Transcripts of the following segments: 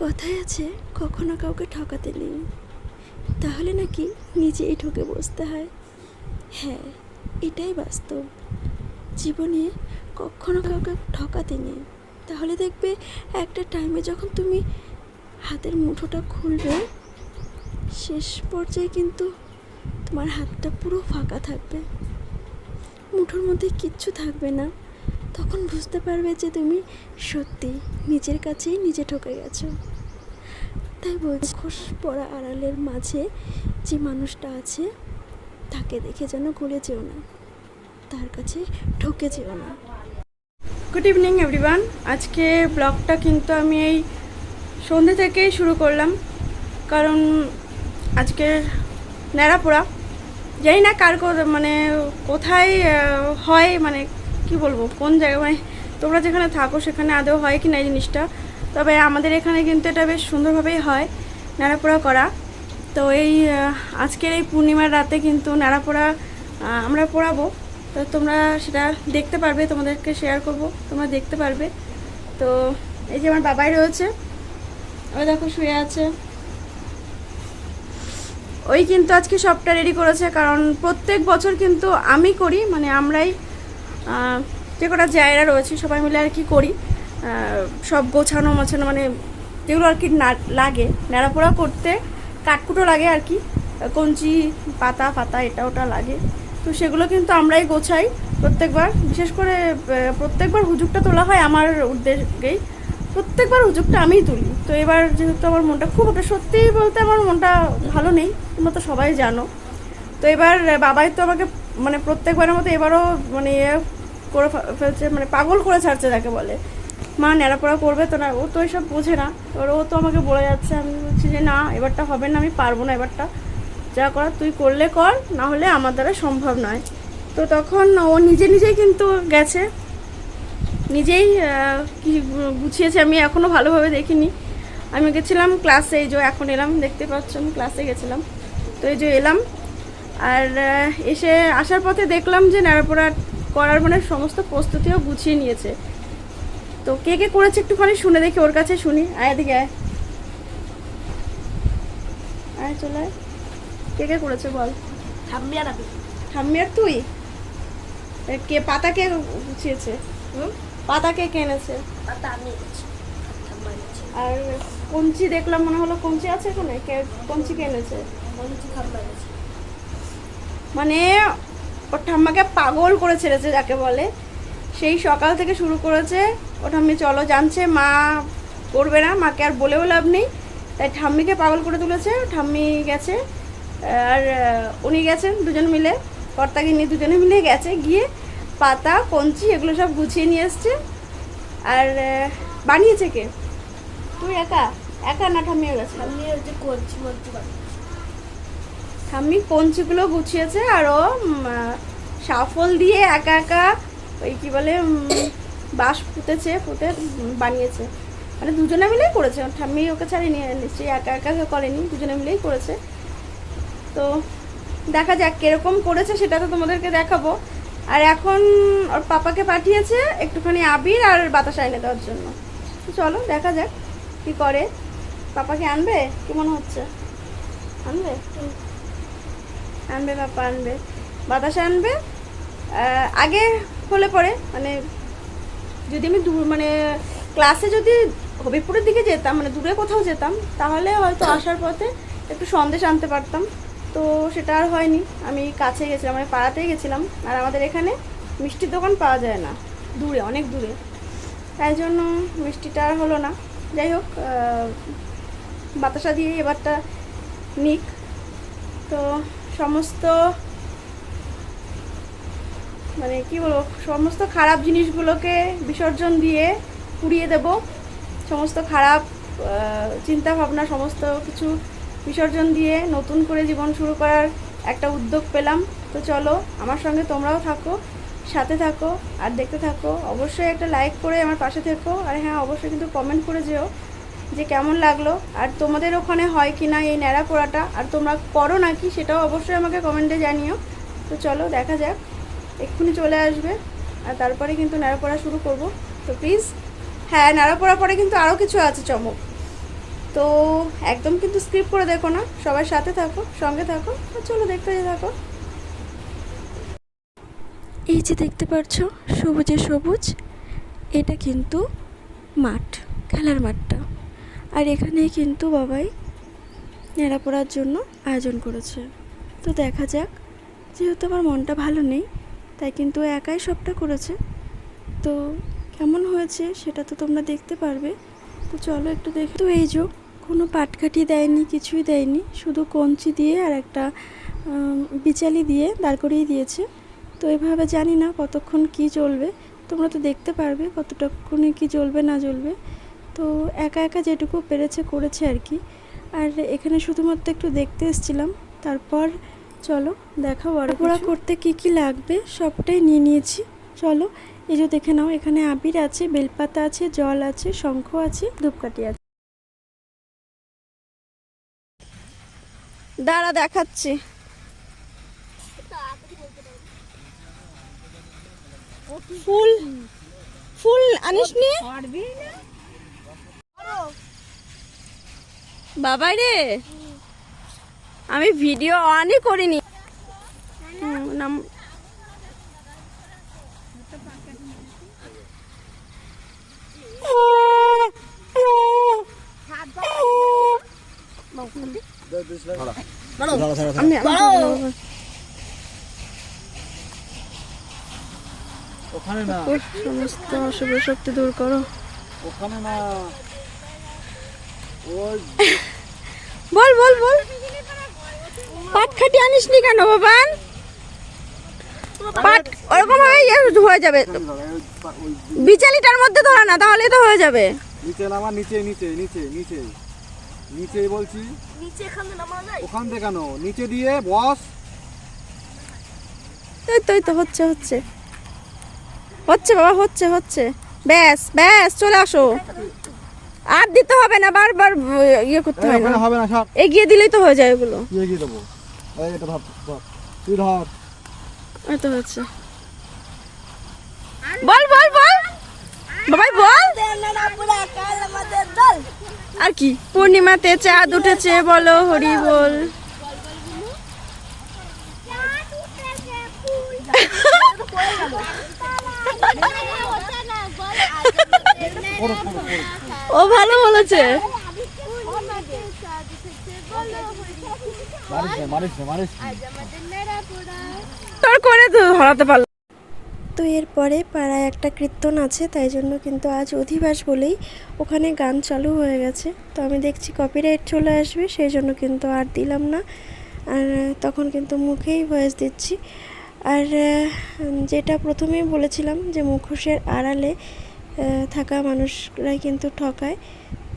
কথায় আছে, কখনো কাউকে ঠকাতে নেই। তাহলে নাকি নিজেই ঠকে বসতে হয়? হ্যাঁ এটাই বাস্তব। জীবনে কখনো কাউকে ঠকাতে নেই। তাহলে দেখবে একটা টাইমে যখন তুমি হাতের মুঠোটা খুলবে, শেষ পর্যায়ে কিন্তু তোমার হাতটা পুরো ফাঁকা থাকবে। মুঠোর মধ্যে কিচ্ছু থাকবে না। তখন বুঝতে পারবে যে তুমি সত্যি নিজের কাছেই নিজে ঠকে গেছো। তাই বলছি, খোস পড়া আড়ালের মাঝে যে মানুষটা আছে, তাকে দেখে যেন গলে যেও না। তার কাছে ঠকে যেও না। গুড ইভিনিং এভরিওয়ান আজকে ব্লগটা কিন্তু আমি এই সন্ধে থেকেই শুরু করলাম। কারণ আজকের ন্যাড়াপোড়া। জানি না কার মানে কোথায় হয় মানে কি বলব, কোন জায়গায় মানে তোমরা যেখানে থাকো সেখানে আদৌ হয় কি না এই জিনিসটা। তবে আমাদের এখানে কিন্তু এটা বেশ সুন্দরভাবেই হয় ন্যাড়াপোড়া করা। তো এই আজকের এই পূর্ণিমার রাতে কিন্তু নাড়াপোড়া আমরা পড়াবো। তো তোমরা সেটা দেখতে পারবে, তোমাদেরকে শেয়ার করব, তোমরা দেখতে পারবে। তো এই যে আমার বাবাই রয়েছে ওই দেখো শুয়ে আছে। ওই কিন্তু আজকে সবটা রেডি করেছে, কারণ প্রত্যেক বছর কিন্তু আমি করি মানে আমরাই যে কটা জায়গা রয়েছে, সবাই মিলে আর কি করি। সব গোছানো মোছানো মানে যেগুলো আর কি না- লাগে, ন্যাড়াপোড়া করতে কাঠকুটো লাগে আর কি। কঞ্চি, পাতা পাতা, এটা ওটা লাগে। তো সেগুলো কিন্তু আমরাই গোছাই প্রত্যেকবার। বিশেষ করে প্রত্যেকবার হুজুগটা তোলা হয় আমার উদ্যোগেই। প্রত্যেকবার হুজুগটা আমিই তুলি। তো এবার যেহেতু আমার মনটা খুব একটা, সত্যি বলতে আমার মনটা ভালো নেই, তোমরা তো সবাই জানো। তো এবার বাবাই তো আমাকে মানে প্রত্যেকবারের মতো এবারও মানে করে ফেলছে মানে পাগল করে ছাড়ছে যাকে বলে। মা ন্যাড়াপড়া করবে তো না, ও তো এসব বোঝে না। এবার ও তো আমাকে বলে যাচ্ছে, আমি বলছি যে না, এবারটা হবে না, আমি পারব না এবারটা। যা করার তুই করলে কর, না হলে আমার দ্বারা সম্ভব নয়। তো তখন ও নিজে নিজেই কিন্তু গেছে। নিজেই কি গুছিয়েছে, আমি এখনও ভালোভাবে দেখিনি। আমি গেছিলাম ক্লাসে এই যে এখন এলাম, দেখতে পাচ্ছ আমি ক্লাসে গেছিলাম। তো এই যে এলাম, আর এসে আসার পথে দেখলাম যে ন্যাড়াপোড়া করার মানে সমস্ত প্রস্তুতিও গুছিয়ে নিয়েছে। তো কে কে করেছে একটুখানি শুনে দেখি ওর কাছে শুনি। আয় এদিকে আয়। আয় চলে আয়। কে কে করেছে বল? থামবি আর আমি। ঠাম্মি আর তুই? কে পাতা কে গুছিয়েছে? পাতা কে কেনেছে তা আমি ঠাম্মা আর কঞ্চি দেখলাম মনে হলো কঞ্চি আছে এখানে? কে কঞ্চি কে এনেছে? বলছি ঠাম্মা গেছি মানে ওর ঠাম্মাকে পাগল করে ছেড়েছে যাকে বলে। সেই সকাল থেকে শুরু করেছে। ও ঠাম্মি, চলো জানছে, মা করবে না, মাকে আর বলেও লাভ নেই। তাই ঠাম্মিকে পাগল করে তুলেছে। ঠাম্মি গেছে, আর উনি গেছেন দুজন মিলে। কর্তাকে নিয়ে দুজনে মিলে গেছে, গিয়ে পাতা, কঞ্চি এগুলো সব গুছিয়ে নিয়ে এসছে। আর বানিয়েছে কে? তুই একা? একা না ঠাম্মিও গেছে? আমি হচ্ছে করছি বলছি ঠাম্মি কঞ্চিগুলো গুছিয়েছে আর ও সাফল দিয়ে একা একা ওই কী বলে বাঁশ পুঁতেছে, পুঁতে বানিয়েছে। মানে দুজনে মিলেই করেছে। ঠাম্মি ওকে ছাড়িয়ে নিয়ে নিশ্চয়ই একা একা করেনি, দুজনে মিলেই করেছে। তো দেখা যাক কীরকম করেছে সেটা তো তোমাদেরকে দেখাবো। আর এখন ওর পাপাকে পাঠিয়েছে একটুখানি আবির আর বাতাসা এনে দেওয়ার জন্য। চলো, দেখা যাক কি করে। পাপাকে আনবে? কি মনে হচ্ছে? আনবে? আনবে বাপা আনবে বাতাসা আনবে আগে হলে পরে মানে যদি আমি দূর মানে ক্লাসে যদি হবিপুরের দিকে যেতাম মানে দূরে কোথাও যেতাম তাহলে হয়তো আসার পথে একটু সন্দেশ আনতে পারতাম। তো সেটা আর হয়নি। আমি কাছে গেছিলাম মানে পাড়াতেই গেছিলাম আর আমাদের এখানে মিষ্টির দোকান পাওয়া যায় না। দূরে অনেক দূরে। তাই জন্য মিষ্টিটা আর হলো না। যাই হোক বাতাসা দিয়ে এবারটা নিক। তো সমস্ত মানে কি বলব, সমস্ত খারাপ জিনিসগুলোকে বিসর্জন দিয়ে পুড়িয়ে দেব। সমস্ত খারাপ চিন্তা ভাবনা সমস্ত কিছু বিসর্জন দিয়ে নতুন করে জীবন শুরু করার একটা উদ্যোগ পেলাম। তো চলো, আমার সঙ্গে তোমরাও থাকো, সাথে থাকো, আর দেখতে থাকো। অবশ্যই একটা লাইক করে আমার পাশে থেকো। আর হ্যাঁ অবশ্যই কিন্তু কমেন্ট করে যেও। যে কেমন লাগল, আর তোমাদের ওখানে হয় কি না এই ন্যাড়া পোড়াটা, আর তোমরা করো নাকি সেটাও অবশ্যই আমাকে কমেন্টে জানিও। তো চলো দেখা যাক, এক্ষুনি চলে আসবে, আর তারপরে কিন্তু ন্যাড়া পড়া শুরু করব। তো প্লিজ হ্যাঁ ন্যাড়া পড়া পরে কিন্তু আরও কিছু আছে চমক। তো একদম কিন্তু স্ক্রিপ্ট করে দেখো না সবার সাথে থাকো, সঙ্গে থাকো চলো দেখতে থাকো। এই যে দেখতে পাচ্ছ সবুজে সবুজ, এটা কিন্তু মাঠ, খেলার মাঠটা। আর এখানেই কিন্তু বাবাই নেড়া পড়ার জন্য আয়োজন করেছে। তো দেখা যাক, যেহেতু আমার মনটা ভালো নেই, তাই কিন্তু একাই সবটা করেছে। তো কেমন হয়েছে সেটা তো তোমরা দেখতে পারবে। তো চলো একটু দেখে। তো এই যে কোনো পাটকাঠি দেয়নি, কিছুই দেয়নি, শুধু কঞ্চি দিয়ে আর একটা বিচালি দিয়ে দাঁড় করিয়ে দিয়েছে। তো এভাবে জানি না কতক্ষণ কি চলবে তোমরা তো দেখতে পারবে কতটুকুনি কি জ্বলবে না জ্বলবে। তো একা একা যেটুকু পেরেছে করেছে আর কি। আর এখানে শুধুমাত্র একটু দেখতে এসেছিলাম। তারপর চলো দেখা বড় করতে কি কি লাগবে সবটাই নিয়ে নিয়েছি। চলো এই যে দেখে নাও এখানে আবির আছে বেলপাতা আছে জল আছে শঙ্খ আছে ধূপকাঠি আছে। দাঁড়া দেখাচ্ছি। ফুল ফুল আনিস নি? বাবা রে। আমি ভিডিও অনই করিনি। নাম- ওখানে না। সমস্ত অশুভ শক্তি দূর করো। ওখানে না। বল বল বল। পাট খাটি আনিস নি কেন বাবান পাট ওরকম ভাবে ইয়ে হয়ে যাবে। বিচালিটার মধ্যে ধরে না তাহলেই তো হয়ে যাবে। নিচে নামা নিচে নিচে নিচে নিচে। নিচে বলছি। ওখান থেকে কেন? নিচে দিয়ে বস। এই তো এই তো হচ্ছে হচ্ছে। হচ্ছে বাবা হচ্ছে হচ্ছে। ব্যাস ব্যাস চলে আসো। আর দিতে হবে না বারবার ইয়ে করতে হয় না। হবে না সব। এগিয়ে দিলেই তো হয়ে যায় এগুলো। এগিয়ে দেবো। এই এটা ধর ধর। তুই ধর। এই তো হচ্ছে। বল বল বল। বাবাই বল। আর কি? পূর্ণিমাতে চাঁদ উঠেছে বলো হরি বল। ও ভালো বলেছে। করে তো হারাতে পারল। তো এরপরে পাড়ায় একটা কীর্তন আছে, তাই জন্য কিন্তু আজ অধিবাস বলেই ওখানে গান চালু হয়ে গেছে। তো আমি দেখছি কপিরাইট চলে আসবে, সেই জন্য কিন্তু আর দিলাম না। আর তখন কিন্তু মুখেই ভয়েস দিচ্ছি। আর যেটা প্রথমেই বলেছিলাম যে মুখোশের আড়ালে থাকা মানুষরাই কিন্তু ঠকায়।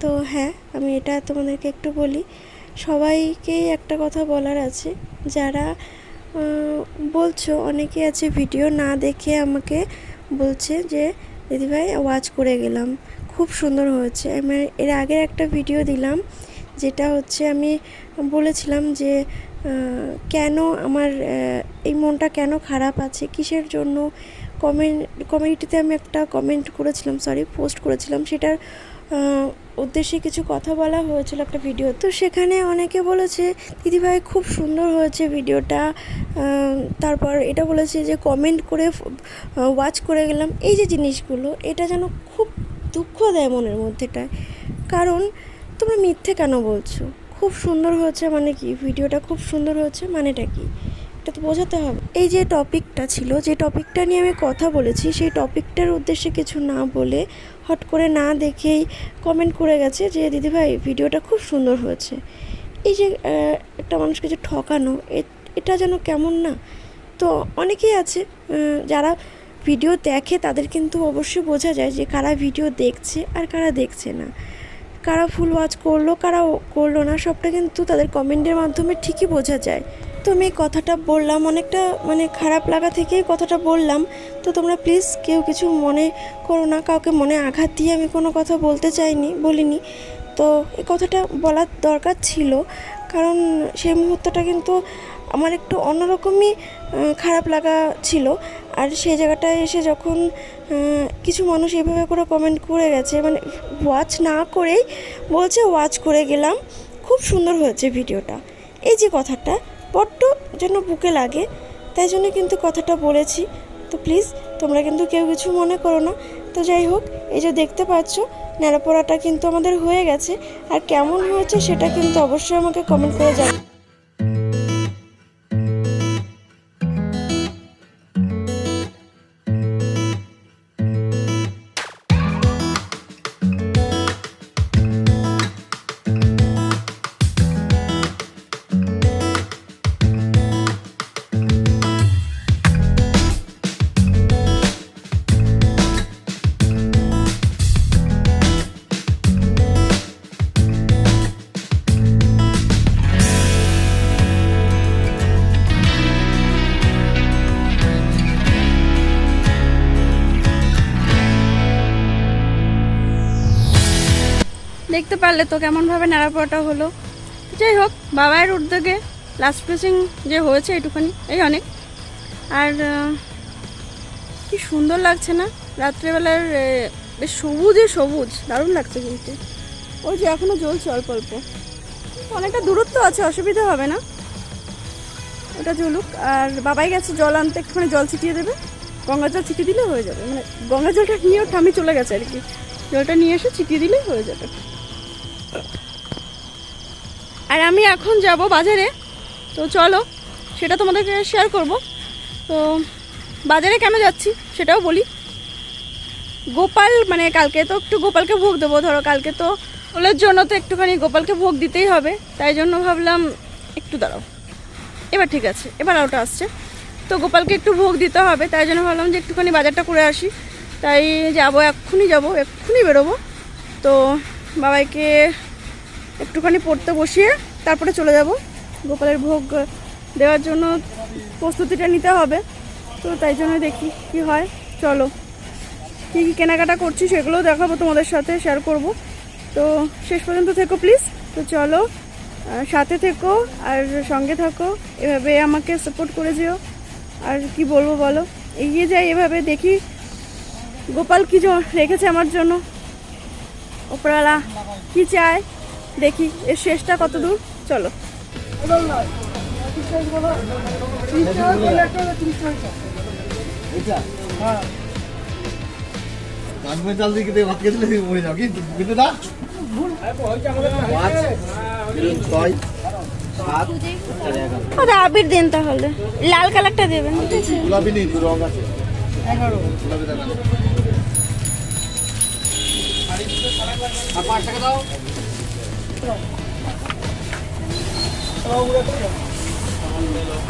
তো হ্যাঁ আমি এটা তোমাদেরকে একটু বলি। সবাইকেই একটা কথা বলার আছে। যারা বলছো অনেকে আছে ভিডিও না দেখে আমাকে বলছে যে দিদিভাই ওয়াচ করে গেলাম। খুব সুন্দর হয়েছে। আমি এর আগের একটা ভিডিও দিলাম, যেটা হচ্ছে আমি বলেছিলাম যে কেন আমার এই মনটা কেন খারাপ আছে? কিসের জন্য কমেন্ট কমিউনিটিতে আমি একটা কমেন্ট করেছিলাম সরি পোস্ট করেছিলাম। সেটার উদ্দেশ্যে কিছু কথা বলা হয়েছিল একটা ভিডিও তো সেখানে অনেকে বলেছে, দিদিভাই, খুব সুন্দর হয়েছে ভিডিওটা তারপর এটা বলেছে যে কমেন্ট করে ওয়াচ করে গেলাম। এই যে জিনিসগুলো, এটা যেন খুব দুঃখ দেয় মনের মধ্যেটায় কারণ, তোমরা মিথ্যে কেন বলছো? খুব সুন্দর হয়েছে মানে কি? ভিডিওটা খুব সুন্দর হয়েছে মানেটা কি? এটা তো বোঝাতে হবে। এই যে টপিকটা ছিল, যে টপিকটা নিয়ে আমি কথা বলেছি, সেই টপিকটার উদ্দেশ্যে কিছু না বলে হট করে না দেখেই কমেন্ট করে গেছে যে, দিদিভাই, ভিডিওটা খুব সুন্দর হয়েছে। এই যে একটা মানুষকে যে ঠকানো এটা যেন কেমন না? তো অনেকেই আছে যারা ভিডিও দেখে তাদের কিন্তু অবশ্যই বোঝা যায় যে, কারা ভিডিও দেখছে আর কারা দেখছে না। কারা ফুল ওয়াচ করল, কারা করল না, সবটা কিন্তু তাদের কমেন্টের মাধ্যমে ঠিকই বোঝা যায়। তো আমি কথাটা বললাম, অনেকটা মানে খারাপ লাগা থেকেই কথাটা বললাম, তো তোমরা প্লিজ কেউ কিছু মনে করো না, কাউকে মনে আঘাত দিয়ে আমি কোনো কথা বলতে চাইনি, বলিনি। তো এই কথাটা বলার দরকার ছিল, কারণ সেই মুহূর্তটা কিন্তু আমার একটু অন্যরকমই খারাপ লাগা ছিল। আর সেই জায়গাটায় এসে যখন কিছু মানুষ এভাবে করে কমেন্ট করে গেছে মানে ওয়াচ না করেই বলছে ওয়াচ করে গেলাম। খুব সুন্দর হয়েছে ভিডিওটা এই যে কথাটা বড্ড যেন বুকে লাগে, তাই জন্য কিন্তু কথাটা বলেছি। তো প্লিজ তোমরা কিন্তু কেউ কিছু মনে করো না। তো যাই হোক, এই যে দেখতে পাচ্ছ, ন্যাড়াপোড়াটা কিন্তু আমাদের হয়ে গেছে। আর কেমন হয়েছে সেটা কিন্তু অবশ্যই আমাকে কমেন্ট করে জানাও। দেখতে পারলে তো কেমনভাবে নাড়াপোড়াটা হলো। যাই হোক, বাবার উদ্যোগে লাস্ট প্রেসিং যে হয়েছে এটুখানি, এই অনেক। আর কি সুন্দর লাগছে না? রাত্রেবেলার বেশ সবুজে সবুজ, দারুণ লাগছে কিন্তু। ওই যে এখনও জ্বলছে অল্প অল্প। অনেকটা দূরত্ব আছে, অসুবিধা হবে না। ওটা জ্বলুক। আর বাবাই গেছে জল আনতে, একটুখানি জল ছিটিয়ে দেবে। গঙ্গা জল ছিটিয়ে দিলে হয়ে যাবে। মানে গঙ্গা জলটা নিয়েও ঠামি চলে গেছে আর কি। জলটা নিয়ে এসে ছিটিয়ে দিলেই হয়ে যাবে। আর আমি এখন যাব বাজারে। তো চলো, সেটা তোমাদেরকে শেয়ার করব। তো বাজারে কেন যাচ্ছি সেটাও বলি। গোপাল মানে কালকে তো একটু গোপালকে ভোগ দেবো। ধরো কালকে তো ওলের জন্য তো একটুখানি গোপালকে ভোগ দিতেই হবে। তাই জন্য ভাবলাম একটু দাঁড়াও। এবার ঠিক আছে, এবার ওটা আসছে। তো গোপালকে একটু ভোগ দিতে হবে। তাই জন্য ভাবলাম যে একটুখানি বাজারটা করে আসি। তাই যাব, এক্ষুনি যাব, এক্ষুনি বেরোবো। তো বাবাইকে একটুখানি পড়তে বসিয়ে তারপরে চলে যাব। গোপালের ভোগ দেওয়ার জন্য প্রস্তুতিটা নিতে হবে। তো তাই জন্য দেখি কি হয়। চলো, কী কী কেনাকাটা করছি সেগুলোও দেখাবো তোমাদের সাথে শেয়ার করব। তো শেষ পর্যন্ত থেকো প্লিজ তো চলো সাথে থেকো আর সঙ্গে থাকো। এভাবে আমাকে সাপোর্ট করে যেও। আর কি বলব বলো? এগিয়ে যাই এভাবে, দেখি গোপাল কি রেখেছে আমার জন্য। ওপরওয়ালা কি চায়? দেখি, এর শেষটা কত দূর? চলো। আবির দিন তাহলে। লাল কালারটা দেবেন গোলাপি নেই রং আছে? আর পাঁচ টাকা দাও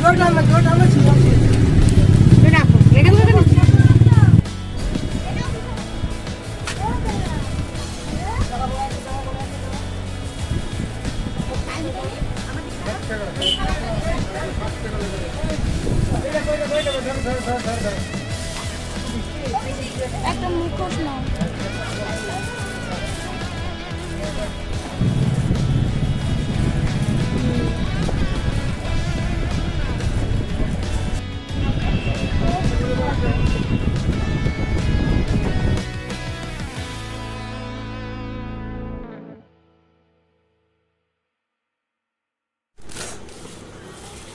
Dört alma, dört alma çıkacağım.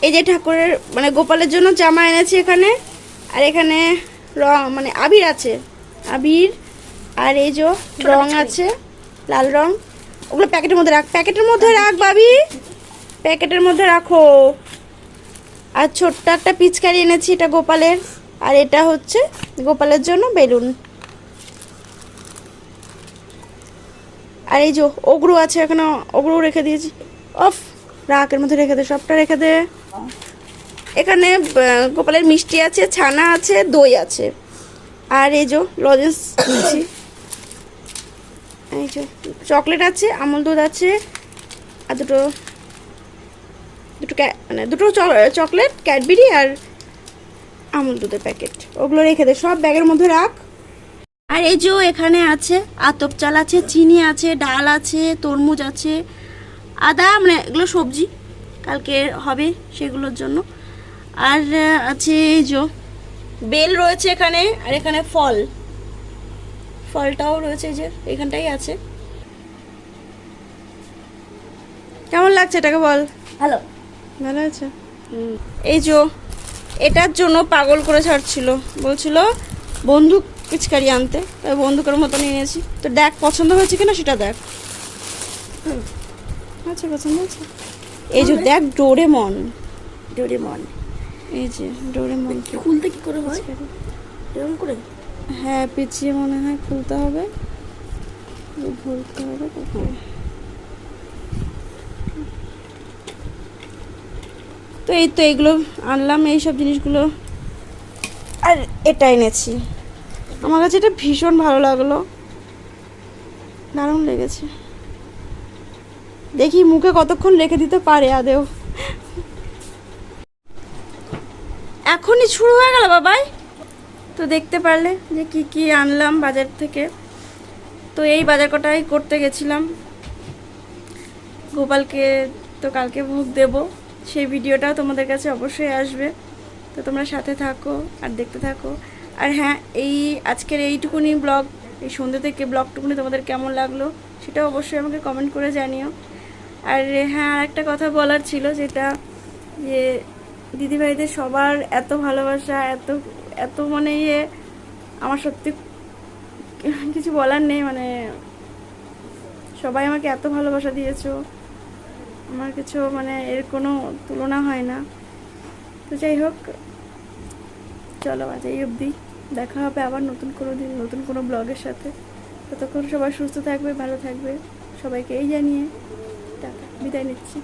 এই যে ঠাকুরের মানে গোপালের জন্য জামা এনেছি এখানে। আর এখানে রং মানে আবির আছে। আবির আর এই যে রং আছে লাল রং। ওগুলো প্যাকেটের মধ্যে রাখ প্যাকেটের মধ্যে রাখ বাবি প্যাকেটের মধ্যে রাখো। আর ছোট্ট একটা পিচকারি এনেছি এটা গোপালের। আর এটা হচ্ছে গোপালের জন্য বেলুন। আর এই যে ওগরু আছে এখানে ওগরু রেখে দিয়েছি। অফ। রাকের মধ্যে রেখে দে, সবটা রেখে দে। এখানে গোপালের মিষ্টি আছে, ছানা আছে, দই আছে। আর এই যে লজেন্স নিচ্ছি এই যে চকলেট আছে, আমল দুধ আছে, আর দুটো দুটো মানে দুটো চকলেট, ক্যাডবেরি আর আমল দুধের প্যাকেট। ওগুলো রেখে দে, সব ব্যাগের মধ্যে রাখ। আর এই যে এখানে আছে, আতপ চাল আছে, চিনি আছে, ডাল আছে, তরমুজ আছে আদা মানে এগুলো সবজি কালকে হবে সেগুলোর জন্য। আর আছে এই যে বেল রয়েছে এখানে আর এখানে ফল। ফলটাও রয়েছে এই যে এখানটাই আছে। কেমন লাগছে এটাকে বল? ভালো। ভালো আছে? এই যে এটার জন্য পাগল করে ছাড়ছিল। বলছিল বন্দুক পিচকারি আনতে। তাই বন্দুকের মতো নিয়েছি তো দেখ পছন্দ হয়েছে কিনা সেটা দেখ। আচ্ছা পছন্দ হয়েছে এই যে দেখ ডোরেমন। ডোরেমন। এই যে ডোরেমন খুলতে কি করে হয়? এরকম করে? হ্যাঁ পিছিয়ে মনে হয় খুলতে হবে। ভুলতে হবে তো এই তো এগুলো আনলাম এই সব জিনিসগুলো। আর এটা এনেছি। আমার কাছে এটা ভীষণ ভালো লাগল। দারুণ লেগেছে। দেখি মুখে কতক্ষণ রেখে দিতে পারে আদেও। এখনই শুরু হয়ে গেল বাবাই। তো দেখতে পারলে যে কি কি আনলাম বাজার থেকে। তো এই বাজার কটাই করতে গেছিলাম। গোপালকে তো কালকে ভোগ দেব। সেই ভিডিওটাও তোমাদের কাছে অবশ্যই আসবে। তো তোমরা সাথে থাকো আর দেখতে থাকো। আর হ্যাঁ এই আজকের এইটুকুনি ব্লগ, এই সন্ধ্যে থেকে ব্লগটুকুনি তোমাদের কেমন লাগল সেটাও অবশ্যই আমাকে কমেন্ট করে জানিও। আর হ্যাঁ আর একটা কথা বলার ছিল যেটা যে দিদিভাইদের সবার এত ভালোবাসা, এত এত মানে ইয়ে আমার সত্যি কিছু বলার নেই মানে সবাই আমাকে এত ভালোবাসা দিয়েছ। আমার কিছু মানে এর কোনো তুলনা হয় না। তো যাই হোক, চলো আজ এই অবধি। দেখা হবে আবার নতুন কোনো দিন, নতুন কোনো ব্লগের সাথে। ততক্ষণ সবাই সুস্থ থাকবে, ভালো থাকবে। সবাইকে এই জানিয়ে বিদায় নিচ্ছি